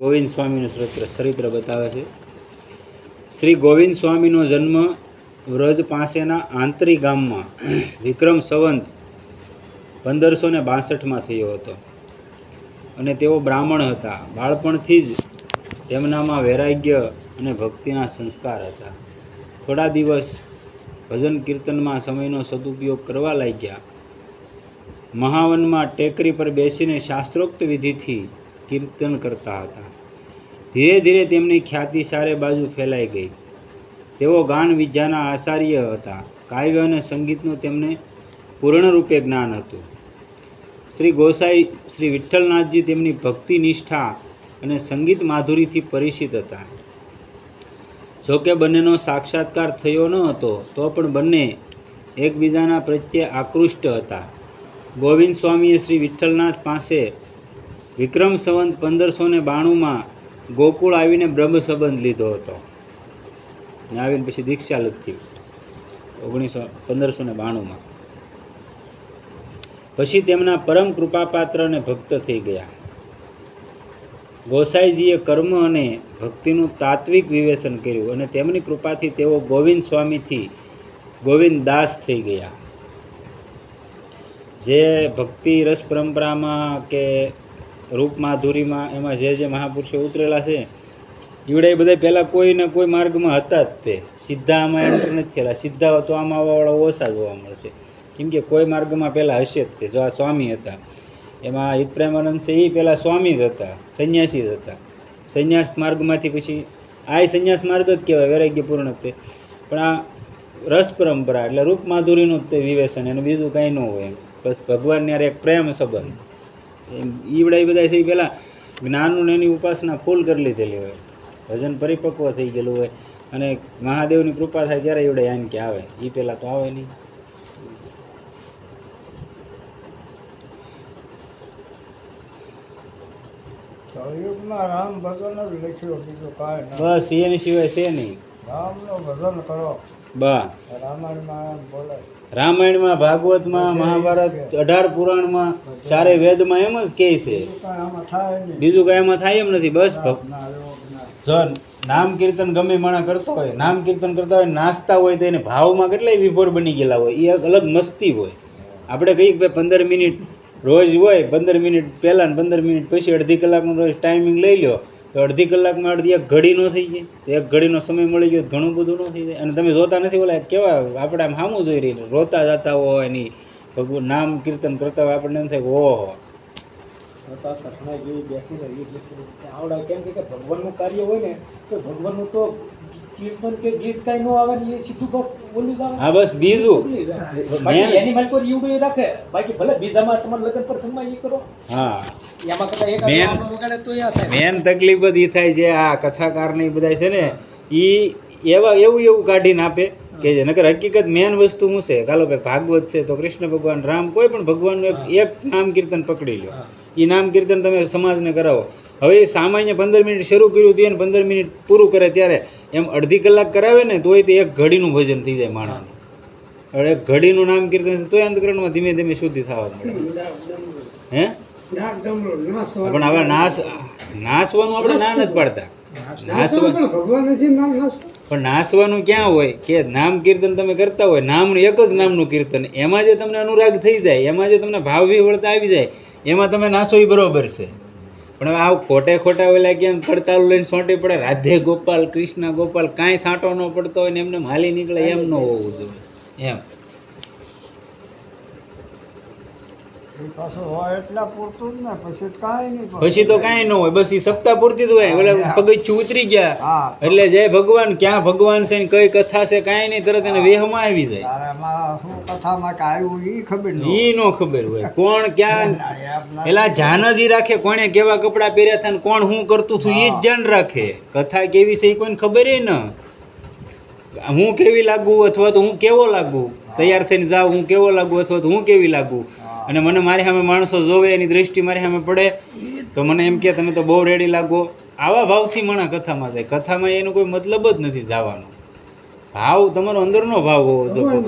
ગોવિંદ સ્વામીનું ચરિત્ર ચરિત્ર બતાવે છે. શ્રી ગોવિંદ સ્વામીનો જન્મ વ્રજ પાસેના આંતરી ગામમાં વિક્રમ સંવંત પંદરસો ને બાસઠમાં થયો હતો. અને તેઓ બ્રાહ્મણ હતા. બાળપણથી જ તેમનામાં વૈરાગ્ય અને ભક્તિના સંસ્કાર હતા. થોડા દિવસ ભજન કીર્તનમાં સમયનો સદુપયોગ કરવા લાગ્યા. મહાવનમાં ટેકરી પર બેસીને શાસ્ત્રોક્ત વિધિથી કીર્તન કરતા હતા. ધીરે ધીરે તેમની ખ્યાતિ સારે બાજુ ફેલાઈ ગઈ. તેઓ ગાન વિદ્યાના આચાર્ય હતા. કાવ્ય અને સંગીતનું તેમને પૂર્ણરૂપે જ્ઞાન હતું. શ્રી ગોસાઈ, શ્રી વિઠ્ઠલનાથજી તેમની ભક્તિ, નિષ્ઠા અને સંગીત માધુરીથી પરિચિત હતા. જોકે બંનેનો સાક્ષાત્કાર થયો ન હતો, તો પણ બંને એકબીજાના પ્રત્યે આકૃષ્ટ હતા. ગોવિંદ સ્વામીએ શ્રી વિઠ્ઠલનાથ પાસે વિક્રમ સંવંત પંદરસો ને બાણુંમાં ગોકુળ આવીને બ્રહ્મ સંબંધ લીધો હતો. ને આવીને પછી દીક્ષા લખતી ઓગણીસો પંદરસો ને બાણુંમાં. પછી તેમના પરમ કૃપાપાત્ર અને ભક્ત થઈ ગયા. ગોસાઈજીએ કર્મ અને ભક્તિનું તાત્વિક વિવેચન કર્યું અને તેમની કૃપાથી તેઓ ગોવિંદ સ્વામીથી ગોવિંદ દાસ થઈ ગયા. જે ભક્તિ રસ પરંપરામાં કે રૂપ માધુરીમાં એમાં જે જે મહાપુરુષો ઉતરેલા છે ઈવડે બધા પહેલાં કોઈ ને કોઈ માર્ગમાં હતા જ તે. સીધા આમાં એન્ટર નથી થયેલા. સીધા તો આમાં આવવાવાળા ઓછા જોવા મળશે કેમ કે કોઈ માર્ગમાં પહેલાં હશે જ તે. જો આ સ્વામી હતા. એમાં હિત પ્રેમાનંદ છે એ પહેલાં સ્વામી જ હતા. સંન્યાસી જ હતા. સંન્યાસ માર્ગમાંથી પછી, આ સંન્યાસ માર્ગ જ કહેવાય, વૈરાગ્યપૂર્ણ તે. પણ આ રસ પરંપરા એટલે રૂપ માધુરીનું જ તે વિવેચન. એનું બીજું કાંઈ ન હોય એમ. બસ ભગવાનને યાર એક પ્રેમ સંબંધ. ઈવડા બધા થઈ પહેલાં જ્ઞાનનું એની ઉપાસના ફૂલ કરી લીધેલી હોય. ભજન પરિપક્વ થઈ ગયેલું હોય. અને મહાદેવની કૃપા થાય ત્યારે એવડે આન કે આવે. એ પહેલાં તો આવે નહીં. રામ ભગવાન જ લખ્યું બીજું કાંઈ બસ એની સિવાય છે નહીં. રામનું ભજન કરો. બા. રામાયણમાં એમ બોલે. રામાયણમાં ભાગવતમાં મહાભારત અઢાર પુરાણમાં ચારે વેદમાં એમ જ કહે છે. બીજું કાંઈ એમાં થાય એમ નથી બસ જો નામ કીર્તન ગમે માણા કરતો હોય નામ કીર્તન કરતા હોય નાસ્તા હોય તો એને ભાવમાં કેટલાય વિભોર બની ગયેલા હોય એ અલગ મસ્તી હોય. આપણે કહીએ કે પંદર મિનિટ રોજ હોય પંદર મિનિટ પહેલાં પંદર મિનિટ પછી અડધી કલાકનો રોજ ટાઈમિંગ લઈ લો તો અડધી કલાકમાં અડધી એક ઘડી ન થઈ જાય. તો એક ઘડીનો સમય મળી ગયો ઘણું બધું ન થઈ જાય. અને તમે જોતા નથી ઓલા કેવા આપણે આમ સામું જોઈ રહી રોતા જતા હોય એની ભગવાન નામ કીર્તન કરતા હોય આપણને એમ થાય કે ભગવાનનું કાર્ય હોય ને, તો ભગવાનનું તો કીર્તન કે ગીત કઈ નો આવે ને એ સીધું બસ ઓલું જ હા બસ બીજું. બાકી એની માલ પર એવું રાખે. બાકી ભલે બીજામાં તમારા લગ્ન પ્રસંગમાં એ કરો. હા. મેન- તકલીફ જ એ થાય છે આ કથાકાર ને બધા છે ને એ એવા એવું એવું કાઢીને આપે કે જે નકર હકીકત મેન વસ્તુ શું છે. કાલો ભાઈ ભાગવત છે તો કૃષ્ણ ભગવાન રામ કોઈ પણ ભગવાનનું એક એક નામ કીર્તન પકડી લો એ નામ કીર્તન તમે સમાજને કરાવો. હવે સામાન્ય પંદર મિનિટ શરૂ કર્યું હતું એને પંદર મિનિટ પૂરું કરે ત્યારે એમ અડધી કલાક કરાવે ને તોય તે એક ઘડીનું ભજન થઈ જાય માણસનું. હવે ઘડીનું નામ કીર્તન તોય અંતકરણમાં ધીમે ધીમે શુદ્ધિ થવા મળે હે? પણ હવે નાશ નાસવાનું આપણે ના નથી પાડતા. પણ નાસવાનું ક્યાં હોય? કે નામ કીર્તન તમે કરતા હોય નામનું એક જ નામનું કીર્તન. એમાં જે તમને અનુરાગ થઈ જાય એમાં જે તમને ભાવ વિવળતા આવી જાય એમાં તમે નાસો એ બરોબર છે. પણ હવે આવું ખોટે ખોટા ઓલા કેમ પડતાલ લઈને સોંટી પડે. રાધે ગોપાલ, કૃષ્ણ ગોપાલ, કાંઈ સાંટો ન પડતો હોય ને એમને હાલી નીકળે એમ ન હોવું જોઈએ. એમ એ પાછું તો કાંઈ ન હોય બસ એ સપ્તાહ પૂરતી જ હોય. એટલે પગથિયું ઉતરી ગયા. એટલે જય ભગવાન ક્યાં ભગવાન છે ને કઈ કથા છે કાંઈ નહીં તરત એને વેહમાં આવી જાય. ઈ નો ખબર હોય. કોણ ક્યાં? પેલા ધ્યાન જ રાખે કોણે કેવા કપડાં પહેર્યા હતા ને કોણ શું કરતું હતું એ જ ધ્યાન રાખે. કથા કેવી છે એ કોઈને ખબર એ ન. હું કેવી લાગુ અથવા તો હું કેવો લાગુ? તૈયાર થઈને જાઉં હું કેવો લાગુ અથવા તો હું કેવી લાગુ? અને મને મારી સામે માણસો જોવે એની દ્રષ્ટિ મારી સામે પડે તો મને એમ કે તમે તો બહુ રેડી લાગો. આવા ભાવથી મણા કથામાં જાય. કથામાં એનો કોઈ મતલબ જ નથી જવાનો. ભાવ તમારો અંદરનો ભાવ હોવો જોઈએ.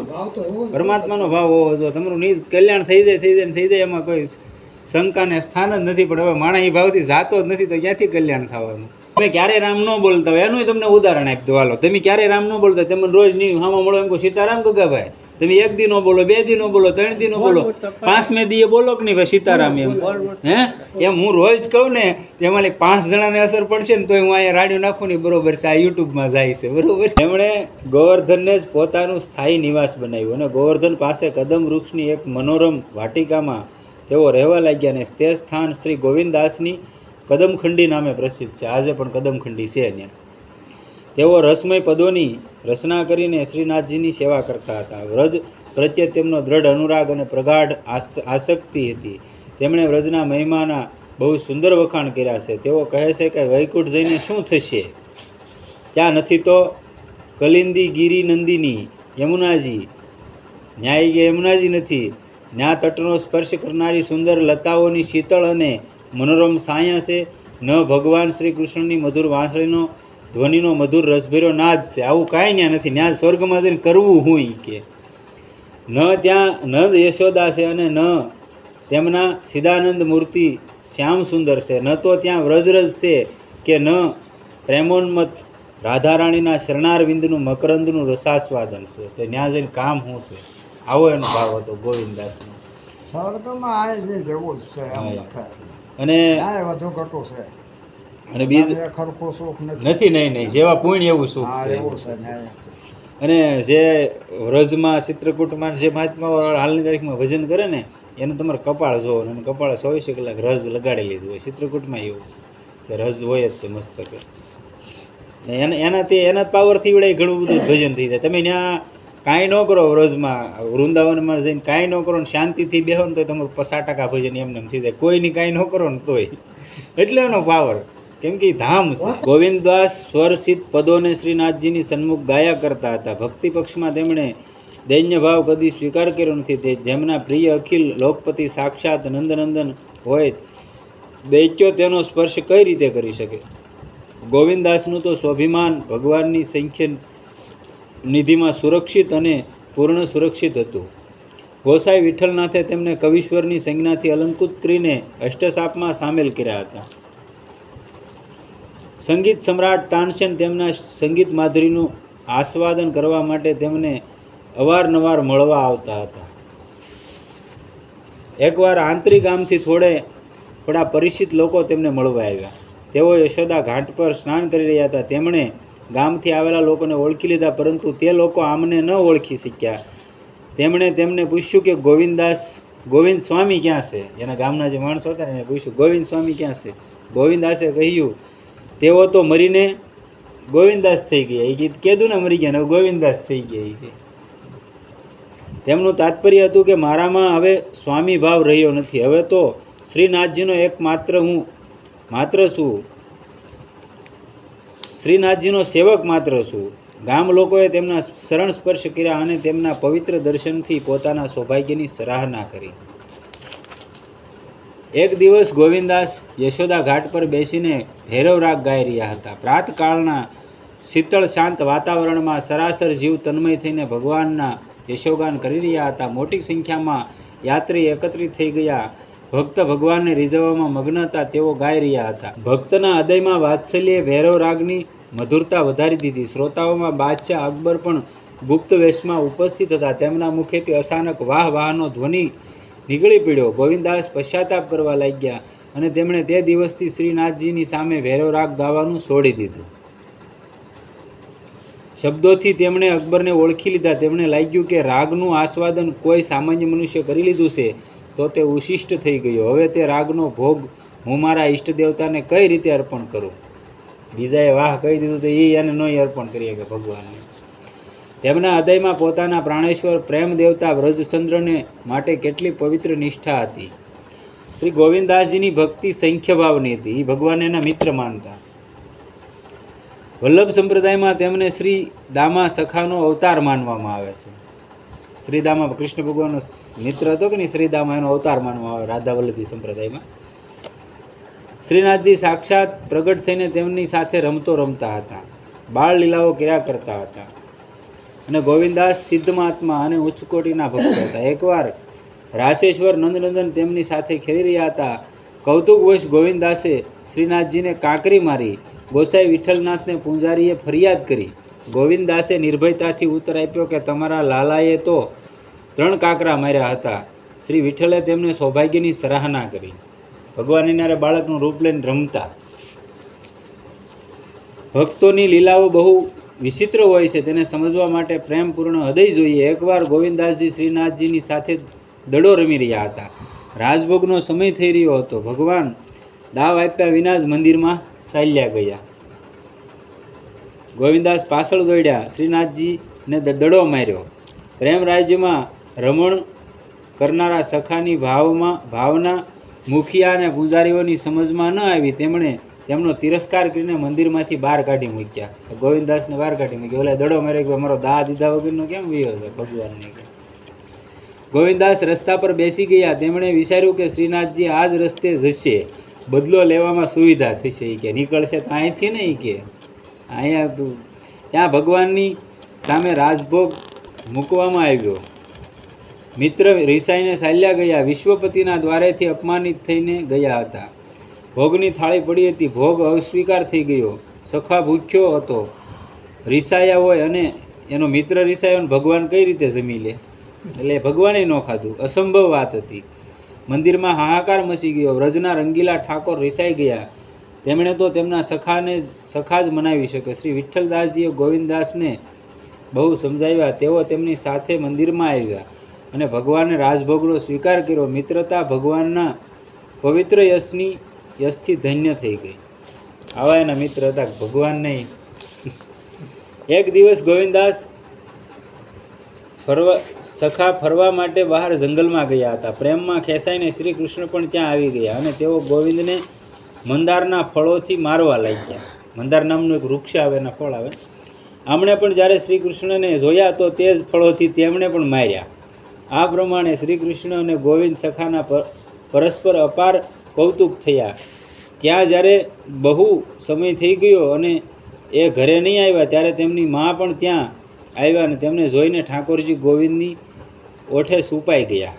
પરમાત્માનો ભાવ હોવો જોઈએ. તમારું નિજ કલ્યાણ થઈ જાય થઈ જાય થઈ જાય એમાં કોઈ શંકાને સ્થાન જ નથી. પણ હવે માણા એ ભાવથી જાતો જ નથી તો ક્યાંથી કલ્યાણ થવાનું? તમે ક્યારે રામ ન બોલતા હોય. એનું તમને ઉદાહરણ આપી દો હાલો તમે ક્યારે રામ ન બોલતા તમે રોજ નહીં હામાં મળો એમ કહો સીતારામ ગગાભાઈ. તમે એક દિનો બોલો બે દિનો બોલો ત્રણ દિનો બોલો પાંચમે દીએ બોલો કે નહીં ભાઈ સીતારામ એમ? હે? એમ હું રોજ કહું ને એમાં પાંચ જણાને અસર પડશે ને તો હું અહીંયા રાડ્યું નાખું ને બરોબર છે આ યુટ્યુબમાં જાય છે બરોબર? એમણે ગોવર્ધનને જ પોતાનું સ્થાયી નિવાસ બનાવ્યું અને ગોવર્ધન પાસે કદમ વૃક્ષની એક મનોરમ વાટિકામાં તેઓ રહેવા લાગ્યા અને તે સ્થાન શ્રી ગોવિંદાસની કદમખંડી નામે પ્રસિદ્ધ છે. આજે પણ કદમખંડી છે ત્યાં. તેઓ રસમય પદોની રચના કરીને શ્રીનાથજીની સેવા કરતા હતા. વ્રજ પ્રત્યે તેમનો દ્રઢ અનુરાગ અને પ્રગાઢ આસક્તિ હતી. તેમણે વ્રજના મહિમાના બહુ સુંદર વખાણ કર્યા છે. તેઓ કહે છે કે વૈકુંઠ જઈને શું થશે? ત્યાં નથી તો કલિંદી ગિરી નંદિની યમુનાજી. ન્યાયી યમુનાજી નથી? ન્યા તટનો સ્પર્શ કરનારી સુંદર લતાઓની શીતળ અને મનોરમ સાયા છે. ન ભગવાન શ્રી કૃષ્ણની મધુર વાંસળીનો ધ્વનિનો મધુર રસભેરો નાદ છે. આવું કાંઈ ત્યાં નથી. ત્યાં સ્વર્ગમાં જઈને કરવું હું કે. ન ત્યાં ન યશોદા છે અને ન તેમના સિદ્ધાનંદ મૂર્તિ શ્યામ સુંદર છે. ન તો ત્યાં વ્રજરજ છે કે ન પ્રેમોન્મત રાધારાણીના શરણાર વિંદનું મકરંદનું રસાસ્વાદન છે. તો ત્યાં જઈને કામ શું છે? આવો એનો ભાવ હતો ગોવિંદાસનો સ્વર્ગમાં આ જેવું છે. અને વધુ ઘટું છે? અને બીજું સુખ નથી. નહીં નહીં. જેવા પુણ્ય એવું સુખ છે. અને જે વ્રજમાં ચિત્રકૂટમાં જે મહાત્મા હાલની તારીખમાં ભજન કરે ને એનું તમારે કપાળ જોવો અને કપાળ ચોવીસે કલાક રજ લગાડેલી જ હોય. ચિત્રકૂટમાં એવું કે રજ હોય જ તે મસ્તકે. એના એનાથી એના પાવરથી વડે ઘણું બધું ભજન થઈ જાય. તમે ત્યાં કાંઈ ન કરો વ્રજમાં વૃંદાવનમાં જઈને કાંઈ ન કરો ને શાંતિથી બેહો ને તો તમારું પચાસ ટકા ભજન એમને એમ થઈ જાય. કોઈની કાંઈ ન કરો ને તોય. એટલે એનો પાવર કેમ કે ધામ છે. ગોવિંદદાસ સ્વરસિત પદોને શ્રીનાથજીની સન્મુખ ગાયા કરતા હતા. ભક્તિ પક્ષમાં તેમણે દૈન્ય ભાવ કદી સ્વીકાર કર્યો નથી. તે જેમના પ્રિય અખિલ લોકપતિ સાક્ષાત નંદનંદન હોય દૈત્યો તેનો સ્પર્શ કઈ રીતે કરી શકે? ગોવિંદાસનું તો સ્વાભિમાન ભગવાનની સંખ્ય નિધિમાં સુરક્ષિત અને પૂર્ણ સુરક્ષિત હતું. ગોસાઈ વિઠ્ઠલનાથે તેમને કવિશ્વરની સંજ્ઞાથી અલંકૃત કરીને અષ્ટસાપમાં સામેલ કર્યા હતા. સંગીત સમ્રાટ તાનસેન તેમના સંગીત માધુરીનું આસ્વાદન કરવા માટે તેમને અવારનવાર મળવા આવતા હતા. એકવાર આંતરિક ગામથી થોડે થોડા પરિચિત લોકો તેમને મળવા આવ્યા. તેઓ યશોદા ઘાટ પર સ્નાન કરી રહ્યા હતા. તેમણે ગામથી આવેલા લોકોને ઓળખી લીધા, પરંતુ તે લોકો આમને ન ઓળખી શક્યા. તેમણે તેમને પૂછ્યું કે, ગોવિંદાસ, ગોવિંદ સ્વામી ક્યાં છે? એના ગામના જે માણસો હતા એને પૂછ્યું, ગોવિંદ સ્વામી ક્યાં છે? ગોવિંદાસે કહ્યું તેઓ તો મરીને ગોવિંદાસ થઈ ગયા. એ ગીત કીધું ને મરી ગયા ને ગોવિંદાસ થઈ ગયા એ તેમનું તાત્પર્ય હતું કે મારામાં હવે સ્વામી ભાવ રહ્યો નથી. હવે તો શ્રીનાથજીનો એકમાત્ર હું, માત્ર છું. શ્રીનાથજીનો સેવક માત્ર છું. ગામ લોકોએ તેમના શરણ સ્પર્શ કર્યા અને તેમના પવિત્ર દર્શનથી પોતાના સૌભાગ્યની સરાહના કરી. એક દિવસ ગોવિંદાસ યશોદા ઘાટ પર બેસીને ભૈરવ રાગ ગાઈ રહ્યા હતા. પ્રાતકાળના શીતળ શાંત વાતાવરણમાં સરાસર જીવ તન્મય થઈને ભગવાનના યશોગાન કરી રહ્યા હતા. મોટી સંખ્યામાં યાત્રી એકત્રિત થઈ ગયા. ભક્ત ભગવાનને રીઝવવામાં મગ્ન હતા તેઓ ગાઈ રહ્યા હતા. ભક્તના હૃદયમાં વાત્સલ્યે ભૈરવ રાગની મધુરતા વધારી દીધી. શ્રોતાઓમાં બાદશાહ અકબર પણ ગુપ્ત વેશમાં ઉપસ્થિત હતા. તેમના મુખેથી અચાનક વાહ વાહનો ધ્વનિ નીકળી પડ્યો. ગોવિંદાસ પશ્ચાતાપ કરવા લાગ્યા અને તેમણે તે દિવસથી શ્રીનાથજીની સામે ભૈરવ રાગ ગાવાનું છોડી દીધું. શબ્દોથી તેમણે અકબરને ઓળખી લીધા. તેમણે લાગ્યું કે રાગનું આસ્વાદન કોઈ સામાન્ય મનુષ્ય કરી લીધું છે, તો તે ઉશિષ્ટ થઈ ગયો. હવે તે રાગનો ભોગ હું મારા ઈષ્ટ દેવતાને કઈ રીતે અર્પણ કરું? બીજાએ વાહ કહી દીધું તો એ એને નહીં અર્પણ કરીએ કે ભગવાનને. તેમના હૃદયમાં પોતાના પ્રાણેશ્વર પ્રેમ દેવતા વ્રજચંદ્રને માટે કેટલી પવિત્ર નિષ્ઠા હતી. શ્રી ગોવિંદાસજીની ભક્તિ સંખ્યભાવની હતી, એ ભગવાન એના મિત્ર માનતા. વલ્લભ સંપ્રદાયમાં તેમને શ્રી દામા સખાનો અવતાર માનવામાં આવે છે. શ્રીદામા કૃષ્ણ ભગવાનનો મિત્ર હતો કે નહીં? શ્રીદામા એનો અવતાર માનવામાં આવે, રાધા વલ્લભી સંપ્રદાયમાં. શ્રીનાથજી સાક્ષાત પ્રગટ થઈને તેમની સાથે રમતો રમતા હતા. બાળ લીલાઓ કર્યા કરતા હતા. અને ગોવિંદાસ સિદ્ધમાત્મા અને ઉચ્ચ કોટીના હતા. એકવાર રાશેશ્વર નંદનંદન તેમની સાથે ખેલી રહ્યા હતા. કૌતુકવશ ગોવિંદાસે શ્રીનાથજીને કાંકરી મારી, ગોસાઈ વિઠ્ઠલનાથને પૂંજારીએ ફરિયાદ કરી. ગોવિંદાસે નિર્ભયતાથી ઉત્તર આપ્યો કે તમારા લાલાએ તો ત્રણ કાંકરા માર્યા હતા. શ્રી વિઠ્ઠલે તેમને સૌભાગ્યની સરાહના કરી. ભગવાન એનારે બાળકનું રૂપ લઈને રમતા. ભક્તોની લીલાઓ બહુ વિચિત્ર હોય છે, તેને સમજવા માટે પ્રેમપૂર્ણ હૃદય જોઈએ. એકવાર ગોવિંદાસજી શ્રીનાથજીની સાથે દડો રમી રહ્યા હતા. રાજભોગનો સમય થઈ રહ્યો હતો. ભગવાન દાવ આપ્યા વિના જ મંદિરમાં ચાલ્યા ગયા. ગોવિંદાસ પાછળ દોડ્યા. શ્રીનાથજીને દડો માર્યો. પ્રેમ રાજ્યમાં રમણ કરનારા સખાની ભાવમાં, ભાવના મુખિયા અને પૂજારીઓની સમજમાં ન આવી, તેમણે તેમનો તિરસ્કાર કરીને મંદિરમાંથી બહાર કાઢી મૂક્યા. ગોવિંદાસને બહાર કાઢી મૂક્યા. ઓલા દડો મારે ગયો અમારો દા દીધા વગરનો કેમ વિયો છે ભગવાનને ગોવિંદાસ રસ્તા પર બેસી ગયા. તેમણે વિચાર્યું કે શ્રીનાથજી આ જ રસ્તે જશે. બદલો લેવામાં સુવિધા થશે. કે, નીકળશે તો અહીંથી નહીં કે. અહીંયા ત્યાં ભગવાનની સામે રાજભોગ મૂકવામાં આવ્યો. મિત્ર રિસાઈને ચાલ્યા ગયા. વિશ્વપતિના દ્વારેથી અપમાનિત થઈને ગયા હતા. ભોગની થાળી પડી હતી. ભોગ અસ્વીકાર થઈ ગયો. સખા ભૂખ્યો હતો. રિસાયા હોય અને એનો મિત્ર રિસાયો અને ભગવાન કઈ રીતે જમી લે? એટલે ભગવાને ન ખાધું. અસંભવ વાત હતી. મંદિરમાં હાહાકાર મચી ગયો. વ્રજના રંગીલા ઠાકોર રિસાઈ ગયા. તેમણે તો તેમના સખાને સખા જ મનાવી શકે. શ્રી વિઠ્ઠલદાસજીએ ગોવિંદદાસને બહુ સમજાવ્યા. તેઓ તેમની સાથે મંદિરમાં આવ્યા અને ભગવાને રાજભોગનો સ્વીકાર કર્યો. મિત્રતા ભગવાનના પવિત્ર યશની યશથી ધન્ય થઈ ગઈ. આવા એના મિત્ર હતા ભગવાન નહીં. એક દિવસ ગોવિંદાસ ફરવા, સખા ફરવા માટે બહાર જંગલમાં ગયા હતા. પ્રેમમાં ખેંચાઈને શ્રી કૃષ્ણ પણ ત્યાં આવી ગયા અને તેઓ ગોવિંદને મંદારના ફળોથી મારવા લાગ્યા. મંદાર નામનું એક વૃક્ષ આવે, એના ફળ આવે. આમણે પણ જ્યારે શ્રી કૃષ્ણને જોયા તો તે જ ફળોથી તેમણે પણ માર્યા. આ પ્રમાણે શ્રી કૃષ્ણ અને ગોવિંદ સખાના પર- પરસ્પર અપાર કૌતુક થયા. ત્યાં જ્યારે બહુ સમય થઈ ગયો અને એ ઘરે નહીં આવ્યા, ત્યારે તેમની મા પણ ત્યાં આવ્યા અને તેમને જોઈને ઠાકોરજી ગોવિંદની ઓઠે સુપાઈ ગયા.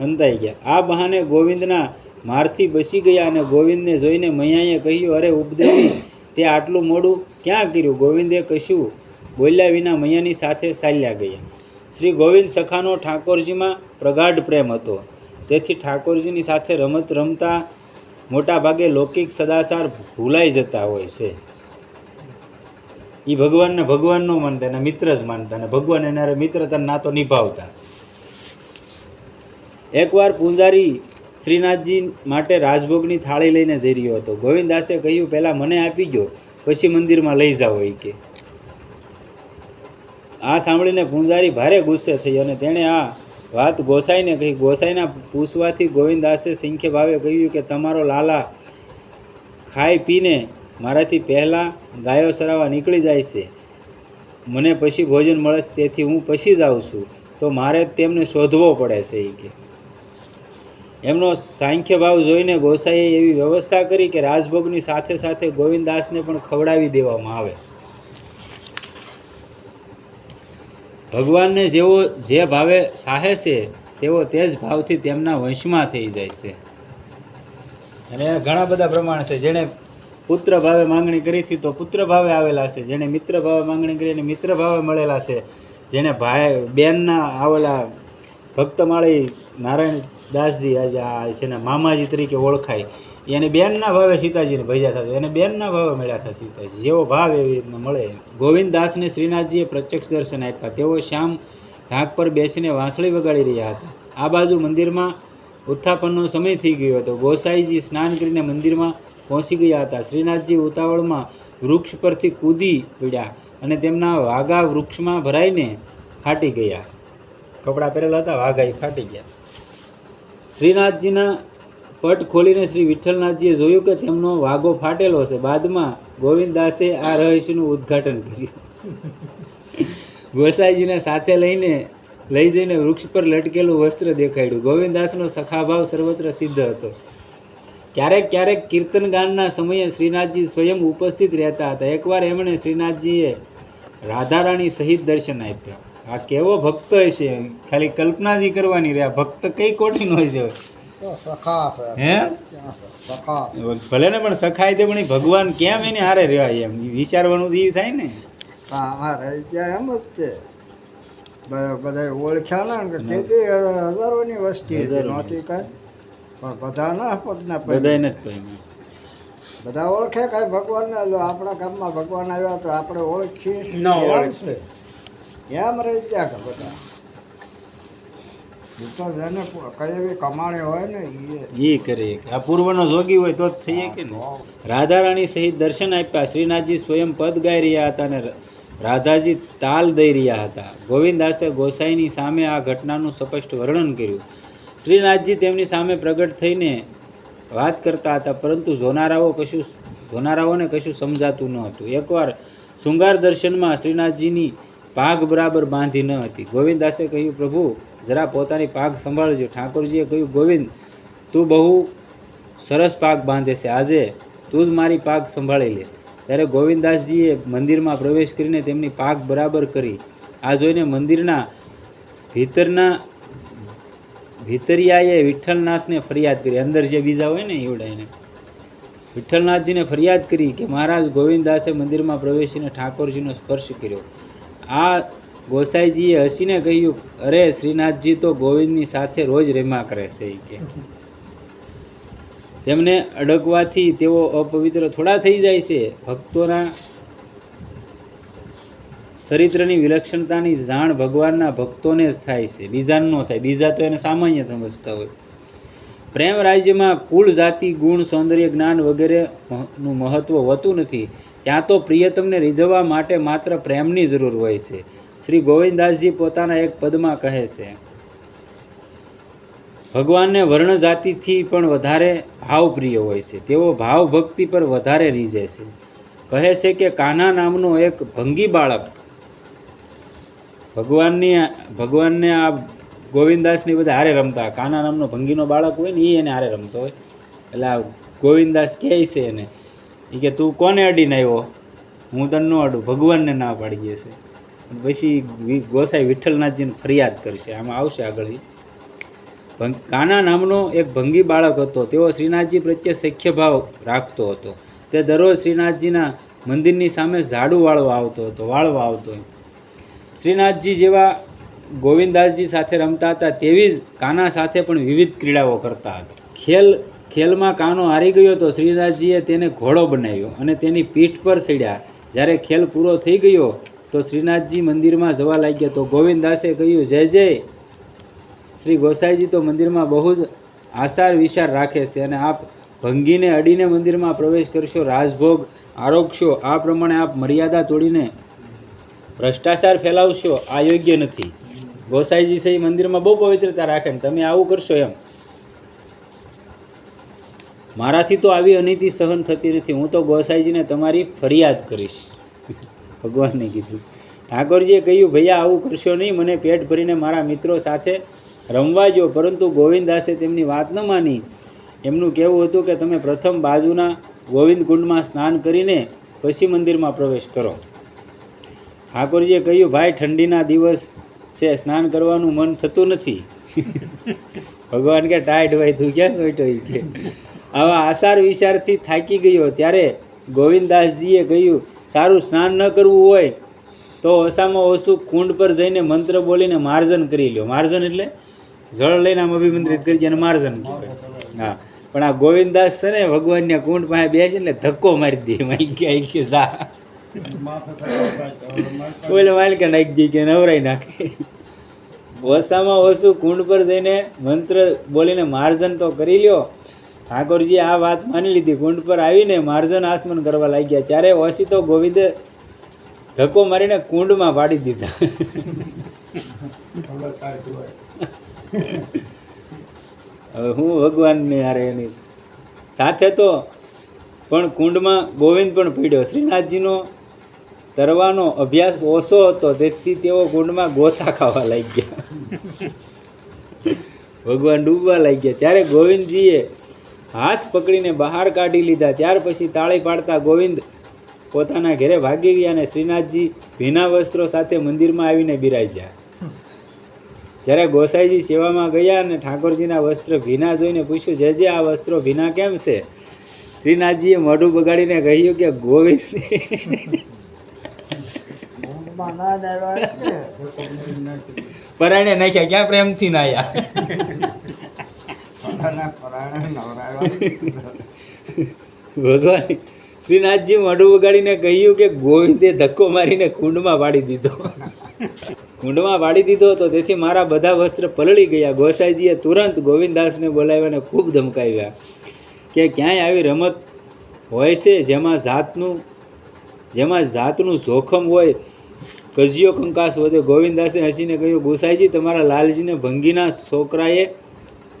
અંતાઈ ગયા. આ બહાને ગોવિંદના મારથી બસી ગયા અને ગોવિંદને જોઈને મૈયાએ કહ્યું, અરે ઉપદેવી, તે આટલું મોડું ક્યાં કર્યું? ગોવિંદે કશું બોલ્યા વિના મૈયાની સાથે ચાલ્યા ગયા. શ્રી ગોવિંદ સખાનો ઠાકોરજીમાં પ્રગાઢ પ્રેમ હતો. તેથી ઠાકોરજીની સાથે રમત રમતા મોટા ભાગે લૌકિક સદાચાર ભૂલાઈ જતા હોય છે. એ ભગવાનને ભગવાન ન માનતા, એને મિત્ર જ માનતા અને ભગવાન એના મિત્રતા નાતો નિભાવતા. એકવાર પૂંજારી શ્રીનાથજી માટે રાજભોગની થાળી લઈને જઈ રહ્યો હતો. ગોવિંદાસે કહ્યું, પહેલાં મને આપી ગયો પછી મંદિરમાં લઈ જાઓ એ કે. આ સાંભળીને પૂંજારી ભારે ગુસ્સે થઈ અને તેણે આ વાત ગોસાઈને કહી, ગોસાઈના પૂછવાથી ગોવિંદાસે સિંખે ભાવે કહ્યું કે, તમારો લાલા ખાઈ પીને મારાથી પહેલાં ગાયો સરાવા નીકળી જાય છે. મને પછી ભોજન મળે છે, તેથી હું પછી જ આવું છું. તો મારે તેમને શોધવો પડે છે એ કે. એમનો સાંખ્ય ભાવ જોઈને ગોસાઈએ એવી વ્યવસ્થા કરી કે, રાજભોગની સાથે સાથે ગોવિંદાસને પણ ખવડાવી દેવામાં આવે. ભગવાનને જેવો જે ભાવે સાહે છે, તેવો તે જ ભાવથી તેમના વંશમાં થઈ જાય છે. અને ઘણા બધા પ્રમાણ છે. જેણે પુત્ર ભાવે માંગણી કરી હતી, તો પુત્ર ભાવે આવેલા છે. જેણે મિત્ર ભાવે માંગણી કરી અને મિત્ર ભાવે મળેલા છે. જેણે ભાઈ, બેનના આવેલા ભક્તમાળી નારાયણ દાસજી આજે આ છે ને મામાજી તરીકે ઓળખાય. એને બેનના ભાવે સીતાજીને ભેજા થશે, એને બેનના ભાવે મળ્યા થશે સીતાજી. જેવો ભાવ એવી રીતના મળે ગોવિંદ દાસને શ્રીનાથજીએ પ્રત્યક્ષ દર્શન આપ્યા. તેઓ શ્યામ ઢાક પર બેસીને વાંસળી વગાડી રહ્યા હતા. આ બાજુ મંદિરમાં ઉત્થાપનનો સમય થઈ ગયો હતો. ગોસાઈજી સ્નાન કરીને મંદિરમાં પહોંચી ગયા હતા. શ્રીનાથજી ઉતાવળમાં વૃક્ષ પરથી કૂદી પડ્યા અને તેમના વાઘા વૃક્ષમાં ભરાઈને ફાટી ગયા. કપડાં પહેરેલા હતા, વાઘા ફાટી ગયા. શ્રીનાથજીના પટ ખોલીને શ્રી વિઠ્ઠલનાથજીએ જોયું કે તેમનો વાઘો ફાટેલો છે. બાદમાં ગોવિંદદાસે આ રહસ્યનું ઉદ્ઘાટન કર્યું. ગોસાઈજીને સાથે લઈને, લઈ જઈને વૃક્ષ પર લટકેલું વસ્ત્ર દેખાડ્યું. ગોવિંદદાસનો સખાભાવ સર્વત્ર સિદ્ધ હતો. ક્યારેક ક્યારેક કીર્તન ગાનના સમયે શ્રીનાથજી સ્વયં ઉપસ્થિત રહેતા હતા. એકવાર એમણે શ્રીનાથજીએ રાધારાણી સહિત દર્શન આપ્યા. આ કેવો ભક્ત હશે? ખાલી કલ્પના જ કરવાની રહ્યા. ભક્ત કઈ કોટી નો છે તો સખા છે હે? સખા ભલે ને પણ સખાય તે પણ ભગવાન કેમ એને હારે રહેવાય એમ? વિચારવાનું એ થાય ને. અમારે ત્યાં એમ જ છે. બધા બધા ઓળખ્યા ને કે હજારોની વસ્તી હતી નહોતી કાંઈ. પણ બધા ના પગના એમ. બધા ઓળખે કાંઈ ભગવાનને? આપણા ગામમાં ભગવાન આવ્યા તો આપણે ઓળખીએ. ન એમ રહી ગયા બધા. તો જેને કઈ કમાણી હોય ને એ. ઈ કરે. આ પૂર્વનો જોગી હોય તો જ થઈ શકે ને રાધારાણી સહિત દર્શન આપ્યા. શ્રીનાથજી સ્વયં પદ ગાઈ રહ્યા હતા અને રાધાજી તાલ દઈ રહ્યા હતા. ગોવિંદાસે ગોસાઈની સામે આ ઘટનાનું સ્પષ્ટ વર્ણન કર્યું. શ્રીનાથજી તેમની સામે પ્રગટ થઈને વાત કરતા હતા પરંતુ જોનારાઓ કશું જોનારાઓને કશું સમજાતું ન હતું. એકવાર શૃંગાર દર્શનમાં શ્રીનાથજીની પાઘ બરાબર બાંધી ન હતી. ગોવિંદાસે કહ્યું, પ્રભુ, જરા પોતાની પાઘ સંભાળજો. ઠાકોરજીએ કહ્યું, ગોવિંદ, તું બહુ સરસ પાક બાંધે છે. આજે તું જ મારી પાક સંભાળી લે. ત્યારે ગોવિંદાસજીએ મંદિરમાં પ્રવેશ કરીને તેમની પાક બરાબર કરી. આ જોઈને મંદિરના ભીતરના ભીતરિયાએ વિઠ્ઠલનાથને ફરિયાદ કરી. અંદર જે બીજા હોય ને એવડાઈને વિઠ્ઠલનાથજીને ફરિયાદ કરી કે, મહારાજ, ગોવિંદાસે મંદિરમાં પ્રવેશીને ઠાકોરજીનો સ્પર્શ કર્યો. આ ગોસાઈજીએ હસીને કહ્યું, અરે, શ્રીનાથજી તો ગોવિંદની સાથે રોજ રેમા કરે છે કે. તેમને અડકવાથી તેઓ અપવિત્ર થોડા થઈ જાય છે. ભક્તોના ચરિત્રની વિલક્ષણતાની જાણ ભગવાનના ભક્તોને જ થાય છે. બીજાને ન થાય. બીજા તો એને સામાન્ય સમજતા હોય. પ્રેમ રાજ્યમાં કુળ જાતિ ગુણ, સૌંદર્ય, જ્ઞાન વગેરે મહત્ત્વ હોતું નથી. ત્યાં તો પ્રિયતમને રીઝવવા માટે માત્ર પ્રેમની જરૂર હોય છે. શ્રી ગોવિંદાસજી પોતાના એક પદમાં કહે છે, ભગવાનને વર્ણ જાતિથી પણ વધારે ભાવપ્રિય હોય છે. તેઓ ભાવ ભક્તિ પર વધારે રીઝે છે. કહે છે કે કાના નામનો એક ભંગી બાળક ભગવાનની ભગવાનને આ ગોવિંદાસની બધા હારે રમતા કાના નામનો ભંગીનો બાળક હોય ને એ એને હારે રમતો હોય. એટલે આ ગોવિંદાસ કહે છે એને એ કે તું કોને અડીને આવ્યો? હું તને ન અડું, ભગવાનને ના પાડી છે. પછી ગોસાઈ વિઠ્ઠલનાથજીને ફરિયાદ કરશે, આમાં આવશે આગળ કાના નામનો એક ભંગી બાળક હતો, તેઓ શ્રીનાથજી પ્રત્યે સખ્ય ભાવ રાખતો હતો. તે દરરોજ શ્રીનાથજીના મંદિરની સામે ઝાડુ વાળવા આવતો હતો, વાળવા આવતો શ્રીનાથજી જેવા ગોવિંદાસજી સાથે રમતા હતા, તેવી જ કાના સાથે પણ વિવિધ ક્રીડાઓ કરતા હતા. ખેલ ખેલમાં કાનો હારી ગયો તો શ્રીનાથજીએ તેને ઘોડો બનાવ્યો અને તેની પીઠ પર ચડ્યા જ્યારે ખેલ પૂરો થઈ ગયો તો શ્રીનાથજી મંદિરમાં જવા લાગ્યા તો ગોવિંદાસે કહ્યું, જય જય. શ્રી ગોસાઈજી તો મંદિરમાં બહુ જ આસાર વિચાર રાખે છે અને આપ ભંગીને અડીને મંદિરમાં પ્રવેશ કરશો, રાજભોગ આરોગશો, આ પ્રમાણે આપ મર્યાદા તોડીને ભ્રષ્ટાચાર ફેલાવશો, આ યોગ્ય નથી. ગોસાઈજી સહી મંદિરમાં બહુ પવિત્રતા રાખે ને તમે આવું કરશો એમ. મારાથી તો આવી અનીતિ સહન થતી નથી. હું તો ગોસાઈજીને તમારી ફરિયાદ કરીશ. ભગવાનને કીધું. ઠાકોરજીએ કહ્યું, ભૈયા, આવું કરશો નહીં. મને પેટ ભરીને મારા મિત્રો સાથે રમવા જો પરંતુ ગોવિંદાસે તેમની વાત ન માની. એમનું કહેવું હતું કે, તમે પ્રથમ બાજુના ગોવિંદ કુંડમાં સ્નાન કરીને પછી મંદિરમાં પ્રવેશ કરો. ઠાકોરજીએ કહ્યું, ભાઈ, ઠંડીના દિવસ છે સ્નાન કરવાનું મન થતું નથી. ભગવાન કે, ટાઈટ હોય તું, ક્યાં સોઈટો કે? આવા આસાર વિચારથી થાકી ગયો ત્યારે ગોવિંદાસજીએ કહ્યું, સારું સ્નાન ન કરવું હોય તો ઓછામાં ઓછું કુંડ પર જઈને મંત્ર બોલીને માર્જન કરી લ્યો. માર્જન એટલે જળ લઈને આમ અભિમંત્રિત કરી જેને માર્જન હા. પણ આ ગોવિંદાસ છે ને, ભગવાનના કુંડ પાસે બેસે એટલે ધક્કો મારી દે માઈ કે આઈ કે જા. ઓલે માલિકા નાખી દે કે નવરાઈ નાખે. ઓછામાં ઓછું કુંડ પર જઈને મંત્ર બોલીને માર્જન તો કરી લ્યો ઠાકોરજી આ વાત માની લીધી. કુંડ પર આવીને માર્જન આસમન કરવા લાગ્યા. ત્યારે ઓછી તો ગોવિંદે ધક્કો મારીને કુંડમાં પાડી દીધા. હવે હું ભગવાનને હારે એની સાથે તો, પણ કુંડમાં ગોવિંદ પણ પીડ્યો. શ્રીનાથજીનો તરવાનો અભ્યાસ ઓછો હતો, તેથી તેઓ કુંડમાં ગોથા ખાવા લાગ્યા. ભગવાન ડૂબવા લાગ્યા. ત્યારે ગોવિંદજીએ હાથ પકડીને બહાર કાઢી લીધા. ત્યાર પછી તાળી પાડતા ગોવિંદ પોતાના ઘરે ભાગી ગયા અને શ્રીનાથજી ભીના વસ્ત્રો સાથે મંદિરમાં આવીને બિરાજ્યા. જ્યારે ગોસાઈજી સેવામાં ગયા અને ઠાકોરજીના વસ્ત્ર ભીના જોઈને પૂછ્યું જે આ વસ્ત્રો ભીના કેમ છે? શ્રીનાથજીએ મોઢું બગાડીને કહ્યું કે ગોવિંદ. પરાણે નાખ્યા ક્યાં પ્રેમથી નાયા? ભગવાન, શ્રીનાથજી મોઢું વગાડીને કહ્યું કે ગોવિંદે ધક્કો મારીને કુંડમાં વાળી દીધો. કુંડમાં વાળી દીધો તો તેથી મારા બધા વસ્ત્ર પલળી ગયા. ગોસાઈજીએ તુરંત ગોવિંદદાસને બોલાવ્યાને ખૂબ ધમકાવ્યા કે ક્યાંય આવી રમત હોય છે જેમાં જાતનું જેમાં જાતનું જોખમ હોય. કજિયો કંકાસ વધે. ગોવિંદાસે હસીને કહ્યું, ગોસાઈજી, તમારા લાલજીને ભંગીના છોકરાએ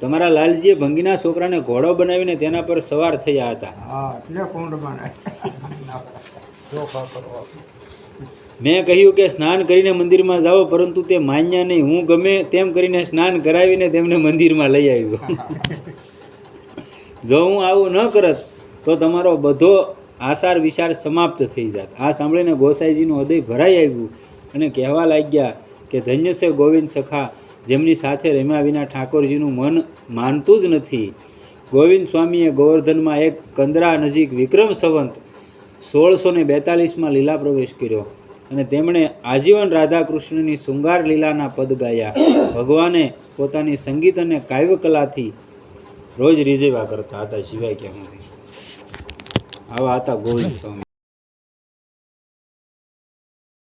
તમારા લાલજીએ ભંગીના છોકરાને ઘોડો બનાવીને તેના પર સવાર થયા હતા. મેં કહ્યું કે સ્નાન કરીને મંદિરમાં જાઓ પરંતુ તે માન્યા નહીં. હું ગમે તેમ કરીને સ્નાન કરાવીને તેમને મંદિરમાં લઈ આવ્યો. જો હું આવું ન કરત તો તમારો બધો આસાર વિચાર સમાપ્ત થઈ જાત. આ સાંભળીને ગોસાઈજીનું હૃદય ભરાઈ આવ્યું અને કહેવા લાગ્યા કે ધન્ય છે ગોવિંદ સખા જેમની સાથે રમ્યા વિના ઠાકોરજીનું મન માનતું જ નથી. ગોવિંદ સ્વામીએ ગોવર્ધનમાં એક કંદરા નજીક વિક્રમ સંવંત સોળસો ને બેતાલીસમાં લીલા પ્રવેશ કર્યો અને તેમણે આજીવન રાધા કૃષ્ણની શૃંગાર લીલાના પદ ગાયા. ભગવાને પોતાની સંગીત અને કાવ્ય કલાથી રોજ રીઝવવા કરતા હતા. સિવાય ક્યાંથી આવા હતા ગોવિંદ સ્વામી.